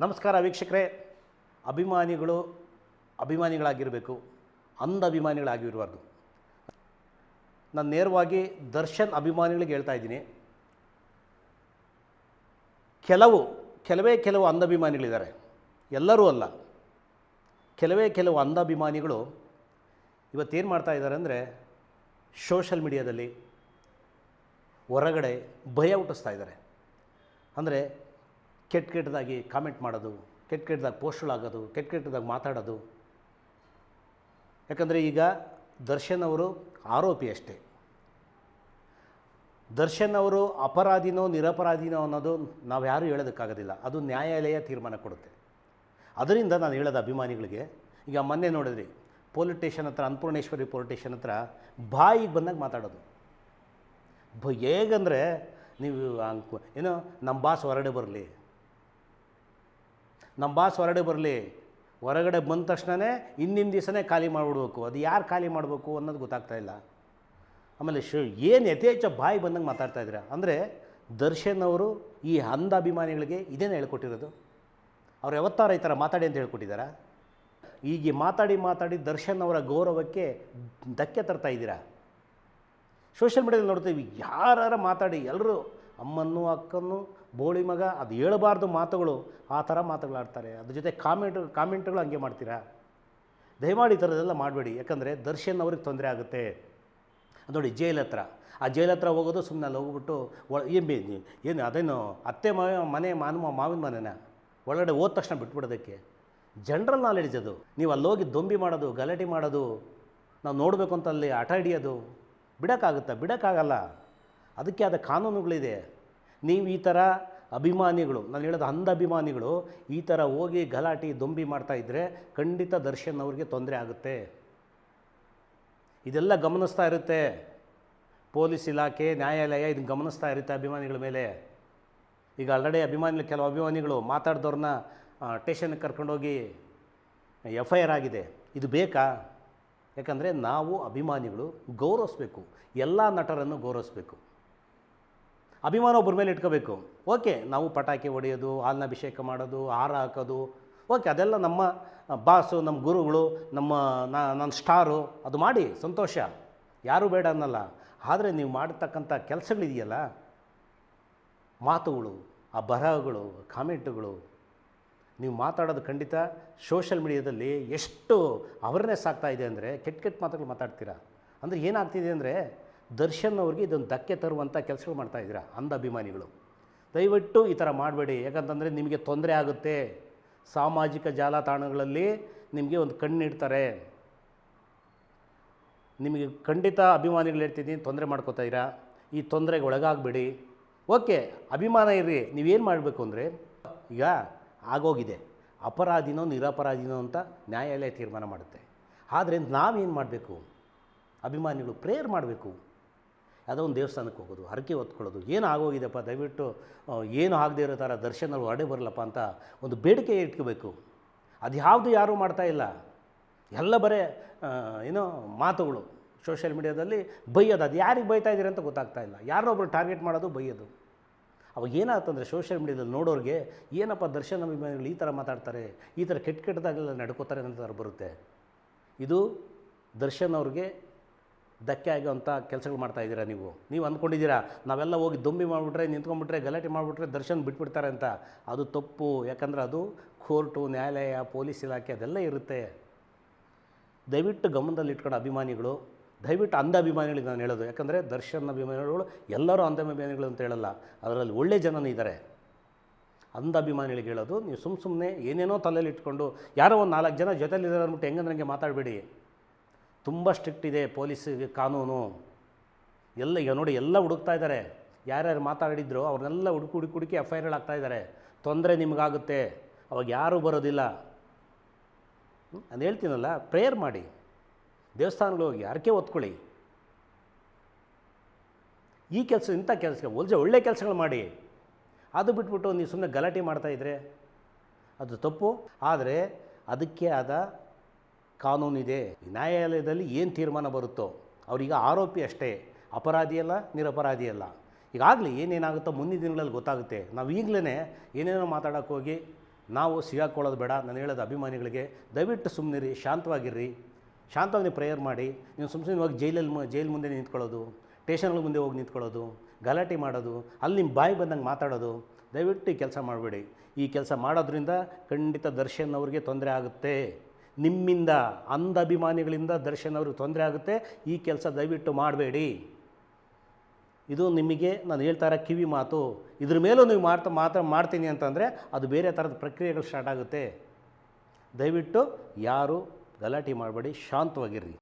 ನಮಸ್ಕಾರ ವೀಕ್ಷಕರೇ. ಅಭಿಮಾನಿಗಳು ಅಭಿಮಾನಿಗಳಾಗಿರಬೇಕು ಅಂಧ ಅಭಿಮಾನಿಗಳಾಗಿರಬಾರ್ದು ನಾನು ನೇರವಾಗಿ ದರ್ಶನ್ ಅಭಿಮಾನಿಗಳಿಗೆ ಹೇಳ್ತಾ ಇದ್ದೀನಿ. ಕೆಲವು, ಕೆಲವೇ ಕೆಲವು ಅಂಧಾಭಿಮಾನಿಗಳಿದ್ದಾರೆ. ಎಲ್ಲರೂ ಅಲ್ಲ. ಕೆಲವೇ ಕೆಲವು ಅಂಧಾಭಿಮಾನಿಗಳು ಇವತ್ತೇನು ಮಾಡ್ತಾ ಇದ್ದಾರೆ ಅಂದರೆ ಸೋಷಲ್ ಮೀಡಿಯಾದಲ್ಲಿ ಹೊರಗಡೆ ಭಯ ಹುಟ್ಟಿಸ್ತಾ ಇದ್ದಾರೆ. ಅಂದರೆ ಕೆಟ್ಟ ಕೆಟ್ಟದಾಗಿ ಕಾಮೆಂಟ್ ಮಾಡೋದು, ಕೆಟ್ಟ ಕೆಟ್ಟದಾಗಿ ಪೋಸ್ಟ್ಗಳಾಗೋದು ಕೆಟ್ಟ ಕೆಟ್ಟದಾಗಿ ಮಾತಾಡೋದು. ಯಾಕಂದರೆ ಈಗ ದರ್ಶನ್ ಅವರು ಆರೋಪಿ ಅಷ್ಟೇ. ದರ್ಶನ್ ಅವರು ಅಪರಾಧಿನೋ ನಿರಪರಾಧಿನೋ ಅನ್ನೋದು ನಾವು ಯಾರೂ ಹೇಳೋದಕ್ಕಾಗೋದಿಲ್ಲ. ಅದು ನ್ಯಾಯಾಲಯ ತೀರ್ಮಾನ ಕೊಡುತ್ತೆ. ಅದರಿಂದ ನಾನು ಹೇಳೋದು ಅಭಿಮಾನಿಗಳಿಗೆ, ಈಗ ಮೊನ್ನೆ ನೋಡಿದ್ರಿ ಪೊಲೀಸ್ ಸ್ಟೇಷನ್ ಹತ್ರ ಅನ್ನಪೂರ್ಣೇಶ್ವರಿ ಪೊಲೀಸ್ ಸ್ಟೇಷನ್ ಹತ್ರ ಬಾಯಿಗೆ ಬಂದಾಗ ಮಾತಾಡೋದು. ಬ ಹೇಗಂದರೆ ನೀವು ಏನೋ ನಮ್ಮ ಬಾಸ್ ಹೊರಡೆ ಬರಲಿ. ನಮ್ಮ ಬಾಸ್ ಹೊರಗಡೆ ಬರಲಿ, ಹೊರಗಡೆ ಬಂದ ತಕ್ಷಣವೇ ಹಿಂದಿನ ದಿವಸನೇ ಖಾಲಿ ಮಾಡಿಬಿಡ್ಬೇಕು. ಅದು ಯಾರು ಖಾಲಿ ಮಾಡಬೇಕು ಅನ್ನೋದು ಗೊತ್ತಾಗ್ತಾ ಇಲ್ಲ. ಆಮೇಲೆ ಶ, ಏನು ಯಥೇಚ್ಛ ಬಾಯಿ ಬಂದಂಗೆ ಮಾತಾಡ್ತಾ ಇದ್ದೀರಾ? ಅಂದರೆ ದರ್ಶನ್ ಅವರು ಈ ಅಂಧ ಅಭಿಮಾನಿಗಳಿಗೆ ಇದೇನು ಹೇಳ್ಕೊಟ್ಟಿರೋದು? ಅವ್ರು ಯಾವತ್ತಾರ ಈ ಥರ ಮಾತಾಡಿ ಅಂತ ಹೇಳ್ಕೊಟ್ಟಿದ್ದಾರಾ? ಈಗ ಮಾತಾಡಿ ಮಾತಾಡಿ ದರ್ಶನ್ ಅವರ ಗೌರವಕ್ಕೆ ಧಕ್ಕೆ ತರ್ತಾ ಇದ್ದೀರಾ? ಸೋಷಿಯಲ್ ಮೀಡಿಯಾದಲ್ಲಿ ನೋಡ್ತೀವಿ ಯಾರು ಮಾತಾಡಿ ಎಲ್ಲರೂ ಅಮ್ಮನ್ನು, ಅಕ್ಕನ್ನು, ಬೋಳಿ ಮಗ, ಅದು ಹೇಳಬಾರ್ದು ಮಾತುಗಳು, ಆ ಥರ ಮಾತುಗಳಾಡ್ತಾರೆ. ಅದ್ರ ಜೊತೆ ಕಾಮೆಂಟ್, ಕಾಮೆಂಟ್ಗಳು ಹಂಗೆ ಮಾಡ್ತೀರಾ? ದಯಮಾಡಿ ಈ ಥರದ್ದೆಲ್ಲ ಮಾಡಬೇಡಿ. ಯಾಕಂದರೆ ದರ್ಶನ್ ಅವ್ರಿಗೆ ತೊಂದರೆ ಆಗುತ್ತೆ. ನೋಡಿ, ಜೈಲ್ ಹತ್ರ. ಆ ಜೈಲ್ ಹತ್ರ ಹೋಗೋದು ಸುಮ್ಮನೆ ಅಲ್ಲಿ ಹೋಗ್ಬಿಟ್ಟು ಒಳ, ಏನು ಏನು, ಅದೇನು, ಅತ್ತೆ ಮನೆ ಮಾನವ ಮಾವಿನ ಮನೆನ? ಒಳಗಡೆ ಹೋದ ತಕ್ಷಣ ಬಿಟ್ಬಿಡೋದಕ್ಕೆ. ಜನರಲ್ ನಾಲೆಡ್ಜ್ ಅದು. ನೀವು ಅಲ್ಲಿ ಹೋಗಿ ದೊಂಬಿ ಮಾಡೋದು, ಗಲಾಟೆ ಮಾಡೋದು, ನಾವು ನೋಡಬೇಕು ಅಂತ ಅಲ್ಲಿ ಆಟ ಹಿಡಿಯೋದು. ಬಿಡೋಕ್ಕಾಗುತ್ತಾ? ಬಿಡೋಕ್ಕಾಗಲ್ಲ. ಅದಕ್ಕೆ ಆದ ಕಾನೂನುಗಳಿದೆ. ನೀವು ಈ ಥರ ಅಭಿಮಾನಿಗಳು, ನಾನು ಹೇಳೋದು ಅಂಧ ಅಭಿಮಾನಿಗಳು, ಈ ಥರ ಹೋಗಿ ಗಲಾಟೆ, ದೊಂಬಿ ಮಾಡ್ತಾ ಇದ್ದರೆ ಖಂಡಿತ ದರ್ಶನ್ ಅವ್ರಿಗೆ ತೊಂದರೆ ಆಗುತ್ತೆ. ಇದೆಲ್ಲ ಗಮನಿಸ್ತಾ ಇರುತ್ತೆ. ಪೊಲೀಸ್ ಇಲಾಖೆ, ನ್ಯಾಯಾಲಯ ಇದನ್ನು ಗಮನಿಸ್ತಾ ಇರುತ್ತೆ ಅಭಿಮಾನಿಗಳ ಮೇಲೆ. ಈಗ ಆಲ್ರೆಡಿ ಅಭಿಮಾನಿಗಳು, ಕೆಲವು ಅಭಿಮಾನಿಗಳು ಮಾತಾಡ್ದವ್ರನ್ನ ಸ್ಟೇಷನ್ಗೆ ಕರ್ಕೊಂಡೋಗಿ ಎಫ್ ಐ ಆರ್ ಆಗಿದೆ. ಇದು ಬೇಕಾ? ಯಾಕಂದರೆ ನಾವು ಅಭಿಮಾನಿಗಳು ಗೌರವಿಸ್ಬೇಕು. ಎಲ್ಲ ನಟರನ್ನು ಗೌರವಿಸ್ಬೇಕು. ಅಭಿಮಾನ ಒಬ್ಬರ ಮೇಲೆ ಇಟ್ಕೋಬೇಕು. ಓಕೆ, ನಾವು ಪಟಾಕಿ ಹೊಡೆಯೋದು, ಹಾಲಿನ ಅಭಿಷೇಕ ಮಾಡೋದು, ಹಾರ ಹಾಕೋದು. ಓಕೆ, ಅದೆಲ್ಲ ನಮ್ಮ ಬಾಸು, ನಮ್ಮ ಗುರುಗಳು, ನಮ್ಮ ನನ್ನ ಸ್ಟಾರು, ಅದು ಮಾಡಿ, ಸಂತೋಷ. ಯಾರೂ ಬೇಡ ಅನ್ನಲ್ಲ. ಆದರೆ ನೀವು ಮಾಡತಕ್ಕಂಥ ಕೆಲಸಗಳಿದೆಯಲ್ಲ? ಮಾತುಗಳು, ಆ ಬರಹಗಳು, ಕಾಮೆಂಟುಗಳು. ನೀವು ಮಾತಾಡೋದು ಖಂಡಿತ ಸೋಷಲ್ ಮೀಡಿಯಾದಲ್ಲಿ ಎಷ್ಟು ಅವರ್ನೆಸ್ ಆಗ್ತಾ ಇದೆ ಅಂದರೆ, ಕೆಟ್ಟ ಕೆಟ್ಟ ಮಾತುಗಳು ಮಾತಾಡ್ತೀರಾ? ಅಂದರೆ ಏನಾಗ್ತಿದೆ ಅಂದರೆ ದರ್ಶನ್ ಅವ್ರಿಗೆ ಇದೊಂದು ಧಕ್ಕೆ ತರುವಂಥ ಕೆಲಸಗಳು ಮಾಡ್ತಾ ಇದ್ದೀರಾ? ಅಂಧ ಅಭಿಮಾನಿಗಳು. ದಯವಿಟ್ಟು ಈ ಥರ ಮಾಡಬೇಡಿ. ಯಾಕಂತಂದರೆ ನಿಮಗೆ ತೊಂದರೆ ಆಗುತ್ತೆ. ಸಾಮಾಜಿಕ ಜಾಲತಾಣಗಳಲ್ಲಿ ನಿಮಗೆ ಒಂದು ಕಣ್ಣಿಡ್ತಾರೆ ನಿಮಗೆ ಖಂಡಿತ ಅಭಿಮಾನಿಗಳು ಹೇಳ್ತಿದ್ದೀನಿ, ತೊಂದರೆ ಮಾಡ್ಕೋತಾ ಇರಾ. ಈ ತೊಂದರೆಗೆ ಒಳಗಾಗಬೇಡಿ. ಓಕೆ, ಅಭಿಮಾನ ಇರ್ರಿ. ನೀವೇನು ಮಾಡಬೇಕು ಅಂದರೆ, ಈಗ ಆಗೋಗಿದೆ. ಅಪರಾಧಿನೋ ನಿರಪರಾಧಿನೋ ಅಂತ ನ್ಯಾಯಾಲಯ ತೀರ್ಮಾನ ಮಾಡುತ್ತೆ. ಆದರೆ ನಾವೇನು ಮಾಡಬೇಕು? ಅಭಿಮಾನಿಗಳು ಪ್ರೇಯರ್ ಮಾಡಬೇಕು. ಯಾವುದೋ ಒಂದು ದೇವಸ್ಥಾನಕ್ಕೆ ಹೋಗೋದು, ಹರಕೆ ಹೊತ್ಕೊಳ್ಳೋದು, ಏನು ಆಗೋಗಿದೆಪ್ಪ ದಯವಿಟ್ಟು ಏನು ಆಗದೆ ಇರೋ ಥರ ದರ್ಶನ ಹೊರಡೆ ಬರಲಪ್ಪ ಅಂತ ಒಂದು ಬೇಡಿಕೆ ಇಟ್ಕೋಬೇಕು. ಅದು ಯಾವುದು ಯಾರೂ ಮಾಡ್ತಾ ಇಲ್ಲ. ಎಲ್ಲ ಬರೇ ಏನೋ ಮಾತುಗಳು ಸೋಷಿಯಲ್ ಮೀಡಿಯಾದಲ್ಲಿ ಬೈಯೋದು, ಅದು ಯಾರಿಗೆ ಬೈತಾ ಇದ್ದೀರಿ ಅಂತ ಗೊತ್ತಾಗ್ತಾ ಇಲ್ಲ. ಯಾರೊಬ್ಬರು ಟಾರ್ಗೆಟ್ ಮಾಡೋದು ಬೈಯೋದು. ಅವಾಗ ಏನಾಗ್ತಂದರೆ ಸೋಷಿಯಲ್ ಮೀಡಿಯಾದಲ್ಲಿ ನೋಡೋರಿಗೆ, ಏನಪ್ಪ ದರ್ಶನ ಅಭಿಮಾನಿಗಳು ಈ ಥರ ಮಾತಾಡ್ತಾರೆ, ಈ ಥರ ಕೆಟ್ಟ ಕೆಟ್ಟದಾಗೆಲ್ಲ ನಡ್ಕೋತಾರೆ ಅನ್ನೋ ಥರ ಬರುತ್ತೆ. ಇದು ದರ್ಶನ್ ಅವ್ರಿಗೆ ಧಕ್ಕೆ ಆಗೋವಂಥ ಕೆಲಸಗಳು ಮಾಡ್ತಾ ಇದ್ದೀರಾ ನೀವು? ನೀವು ಅಂದ್ಕೊಂಡಿದ್ದೀರಾ, ನಾವೆಲ್ಲ ಹೋಗಿ ದೊಂಬಿ ಮಾಡಿಬಿಟ್ರೆ, ನಿಂತ್ಕೊಂಡ್ಬಿಟ್ರೆ, ಗಲಾಟೆ ಮಾಡಿಬಿಟ್ರೆ ದರ್ಶನ್ ಬಿಟ್ಬಿಡ್ತಾರೆ ಅಂತ. ಅದು ತಪ್ಪು. ಯಾಕಂದ್ರೆ ಅದು ಕೋರ್ಟು, ನ್ಯಾಯಾಲಯ, ಪೊಲೀಸ್ ಇಲಾಖೆ ಅದೆಲ್ಲ ಇರುತ್ತೆ. ದಯವಿಟ್ಟು ಗಮನದಲ್ಲಿ ಇಟ್ಕೊಂಡು ಅಭಿಮಾನಿಗಳು, ದಯವಿಟ್ಟು ಅಂಧ ಅಭಿಮಾನಿಗಳಿಗೆ ನಾನು ಹೇಳೋದು. ಯಾಕಂದರೆ ದರ್ಶನ ಅಭಿಮಾನಿಗಳು ಎಲ್ಲರೂ ಅಂಧ ಅಭಿಮಾನಿಗಳು ಅಂತ ಹೇಳಲ್ಲ. ಅದರಲ್ಲಿ ಒಳ್ಳೆ ಜನನೂ ಇದ್ದಾರೆ. ಅಂಧ ಅಭಿಮಾನಿಗಳಿಗೆ ಹೇಳೋದು, ನೀವು ಸುಮ್ಮ ಸುಮ್ಮನೆ ಏನೇನೋ ತಲೆಯಲ್ಲಿ ಇಟ್ಕೊಂಡು, ಯಾರೋ ಒಂದು ನಾಲ್ಕು ಜನ ಜೊತೆಲಿದ್ದಾರೆ ಅಂದ್ಬಿಟ್ಟು ಹೆಂಗಂದ್ರಂಗೆ ಮಾತಾಡಬೇಡಿ. ತುಂಬ ಸ್ಟ್ರಿಕ್ಟ್ ಇದೆ ಪೊಲೀಸ್ ಕಾನೂನು. ಎಲ್ಲ ಈಗ ನೋಡಿ ಎಲ್ಲ ಹುಡುಕ್ತಾ ಇದ್ದಾರೆ. ಯಾರ್ಯಾರು ಮಾತಾಡಿದ್ರು ಅವ್ರನ್ನೆಲ್ಲ ಹುಡುಕಿ ಹುಡುಕಿ ಹುಡುಕಿ ಎಫ್ ಐ ಆರ್ ಆಗ್ತಾ ಇದ್ದಾರೆ. ತೊಂದರೆ ನಿಮಗಾಗುತ್ತೆ. ಅವಾಗ ಯಾರೂ ಬರೋದಿಲ್ಲ. ನಾನು ಹೇಳ್ತೀನಲ್ಲ, ಪ್ರೇಯರ್ ಮಾಡಿ. ದೇವಸ್ಥಾನಗಳು ಹೋಗಿ, ಹರಕೆ ಒತ್ಕೊಳ್ಳಿ ಈ ಕೆಲಸ, ಇಂಥ ಕೆಲಸ ಒಳ್ಳೆ ಒಳ್ಳೆ ಕೆಲಸಗಳು ಮಾಡಿ. ಅದು ಬಿಟ್ಬಿಟ್ಟು ನೀವು ಸುಮ್ಮನೆ ಗಲಾಟೆ ಮಾಡ್ತಾಯಿದ್ರೆ ಅದು ತಪ್ಪು. ಆದರೆ ಅದಕ್ಕೆ ಆದ ಕಾನೂನಿದೆ, ನ್ಯಾಯಾಲಯದಲ್ಲಿ ಏನು ತೀರ್ಮಾನ ಬರುತ್ತೋ, ಅವರೀಗ ಆರೋಪಿ ಅಷ್ಟೇ, ಅಪರಾಧಿ ಅಲ್ಲ, ನಿರಪರಾಧಿ ಅಲ್ಲ. ಈಗಾಗಲೇ ಏನೇನಾಗುತ್ತೋ ಮುಂದಿನ ದಿನಗಳಲ್ಲಿ ಗೊತ್ತಾಗುತ್ತೆ. ನಾವು ಈಗಲೇ ಏನೇನೋ ಮಾತಾಡೋಕ್ಕೆ ಹೋಗಿ, ನಾವು ಸಿಗಾಕೊಳ್ಳೋದು ಬೇಡ, ನಾನು ಹೇಳೋದು ಅಭಿಮಾನಿಗಳಿಗೆ ದಯವಿಟ್ಟು ಸುಮ್ಮನಿರಿ ಶಾಂತವಾಗಿರ್ರಿ. ಶಾಂತವಾಗಿ ನೀವು ಪ್ರೇಯರ್ ಮಾಡಿ, ನೀವು ಸುಮ್ಮ ಸುಮ್ಮನೆ ಹೋಗಿ ಜೈಲಲ್ಲಿ ಜೈಲ್ ಮುಂದೆ ನಿಂತ್ಕೊಳ್ಳೋದು ಸ್ಟೇಷನ್ಗಳ ಮುಂದೆ ಹೋಗಿ ನಿಂತ್ಕೊಳ್ಳೋದು, ಗಲಾಟೆ ಮಾಡೋದು, ಅಲ್ಲಿ ನಿಮ್ಮ ಬಾಯಿ ಬಂದಂಗೆ ಮಾತಾಡೋದು, ದಯವಿಟ್ಟು ಈ ಕೆಲಸ ಮಾಡಬೇಡಿ. ಈ ಕೆಲಸ ಮಾಡೋದ್ರಿಂದ ಖಂಡಿತ ದರ್ಶನ್ ಅವ್ರಿಗೆ ತೊಂದರೆ ಆಗುತ್ತೆ. ನಿಮ್ಮಿಂದ ಅಂಧ ಅಭಿಮಾನಿಗಳಿಂದ ದರ್ಶನ್ ಅವ್ರಿಗೆ ತೊಂದರೆ ಆಗುತ್ತೆ. ಈ ಕೆಲಸ ದಯವಿಟ್ಟು ಮಾಡಬೇಡಿ. ಇದು ನಿಮಗೆ ನಾನು ಹೇಳ್ತಾ ಇರೋ ಕಿವಿ ಮಾತು. ಇದ್ರ ಮೇಲೂ ನೀವು ಮಾಡ್ತಾ ಮಾತ್ರ ಮಾಡ್ತೀನಿ ಅಂತಂದರೆ ಅದು ಬೇರೆ ಥರದ ಪ್ರಕ್ರಿಯೆಗಳು ಸ್ಟಾರ್ಟ್ ಆಗುತ್ತೆ. ದಯವಿಟ್ಟು ಯಾರು ಗಲಾಟೆ ಮಾಡಬೇಡಿ. ಶಾಂತವಾಗಿರ್ರಿ.